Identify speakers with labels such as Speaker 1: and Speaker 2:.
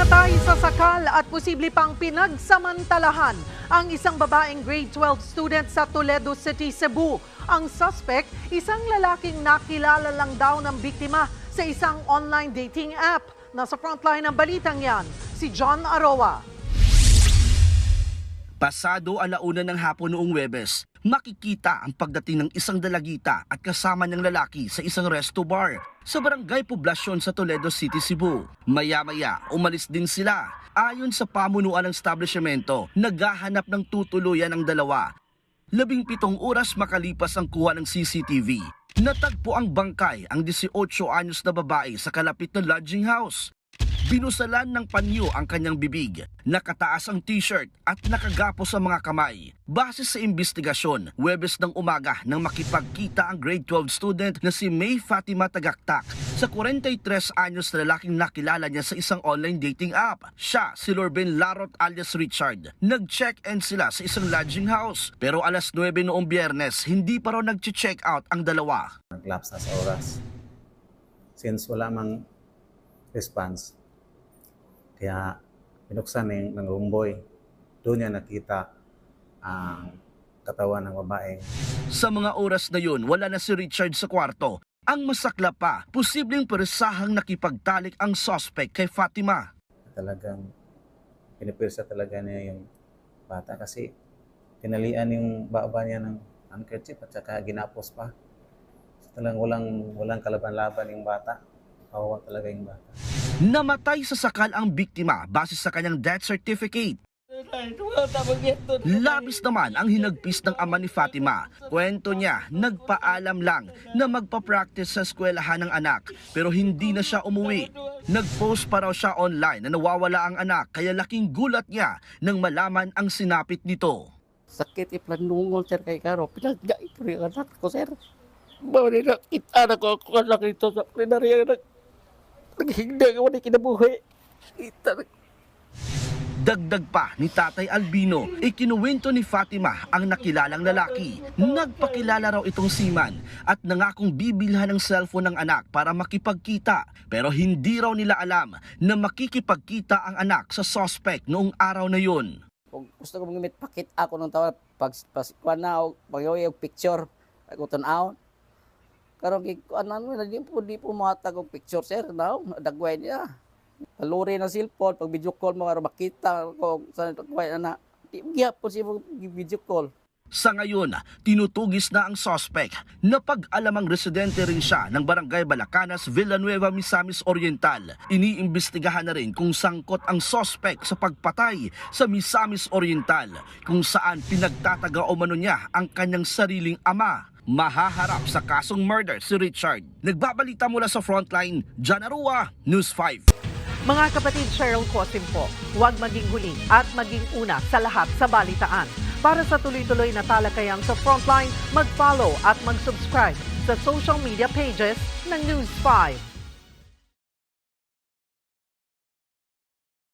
Speaker 1: Pinatay sa sakal at posible pang pinagsamantalahan ang isang babaeng grade 12 student sa Toledo City, Cebu. Ang suspect, isang lalaking nakilala lang daw ng biktima sa isang online dating app. Nasa frontline ng balitang yan, si John Aroa.
Speaker 2: Pasado alauna ng hapon noong Webes, makikita ang pagdating ng isang dalagita at kasama ng lalaki sa isang resto bar sa barangay Poblasyon sa Toledo City, Cebu. Maya-maya, umalis din sila. Ayon sa pamunuan ng establishmento, naghahanap ng tutuluyan ang dalawa. Labing pitong oras makalipas ang kuha ng CCTV. Natagpo ang bangkay ang 18 anyos na babae sa kalapit na lodging house. Binusalan ng panyo ang kanyang bibig, nakataas ang t-shirt at nakagapo sa mga kamay. Base sa investigasyon, Webes ng umaga nang makipagkita ang grade 12 student na si May Fatima Tagaktak sa 43 anyos na lalaking nakilala niya sa isang online dating app. Siya, si Lorben Larot alias Richard. Nag-check-in sila sa isang lodging house pero alas 9 noong biyernes, hindi pa raw nag-check out ang dalawa.
Speaker 3: nag-lapse na sa oras. Since wala mang response, kaya binuksan ng, ng roomboy. Doon niya nakita ang katawan ng babae.
Speaker 2: Sa mga oras na yun, wala na si Richard sa kwarto. Ang masakla pa, posibleng peresahang nakipagtalik ang suspect kay Fatima.
Speaker 3: Talagang pinipirsa talaga niya yung bata kasi tinalian yung baba niya ng handkerchief at saka ginapos pa. So, talagang walang, walang kalaban-laban yung bata. Kawawa talaga yung bata.
Speaker 2: Namatay sa sakal ang biktima base sa kanyang death certificate. Labis naman ang hinagpis ng ama ni Fatima. Kwento niya, nagpaalam lang na magpa-practice sa eskwelahan ng anak pero hindi na siya umuwi. Nag-post pa raw siya online na nawawala ang anak kaya laking gulat niya nang malaman ang sinapit nito.
Speaker 4: sakit iplanungol sir kay Karo. Pinagdai ko ang anak ko sir. Bawal na kita ko ako anak ito sa plenarya na naghigda ko na kinabuhi. Kita na
Speaker 2: Dagdag pa ni Tatay Albino, ikinuwento ni Fatima ang nakilalang lalaki. Nagpakilala raw itong siman at nangakong bibilhan ng cellphone ng anak para makipagkita. Pero hindi raw nila alam na makikipagkita ang anak sa suspect noong araw na yun.
Speaker 4: kung gusto ko mangimit pakit ako ng tawa pag pag og pagawi og picture ako tan-aw. Karon kay na di po di po matag og picture sir now dagway niya. Taluri na cellphone pag video call mo karon makita ko sa dagway na di gyapon si video call.
Speaker 2: Sa ngayon, tinutugis na ang suspect. Napag-alamang residente rin siya ng barangay Balacanas, Villanueva, Misamis Oriental. Iniimbestigahan na rin kung sangkot ang suspect sa pagpatay sa Misamis Oriental, kung saan pinagtataga o niya ang kanyang sariling ama. Mahaharap sa kasong murder si Richard. Nagbabalita mula sa frontline, John Arua, News 5.
Speaker 1: Mga kapatid Cheryl Cosim po, huwag maging huli at maging una sa lahat sa balitaan. Para sa tuloy-tuloy na talakayang sa Frontline, mag-follow at mag-subscribe sa social media pages ng News 5.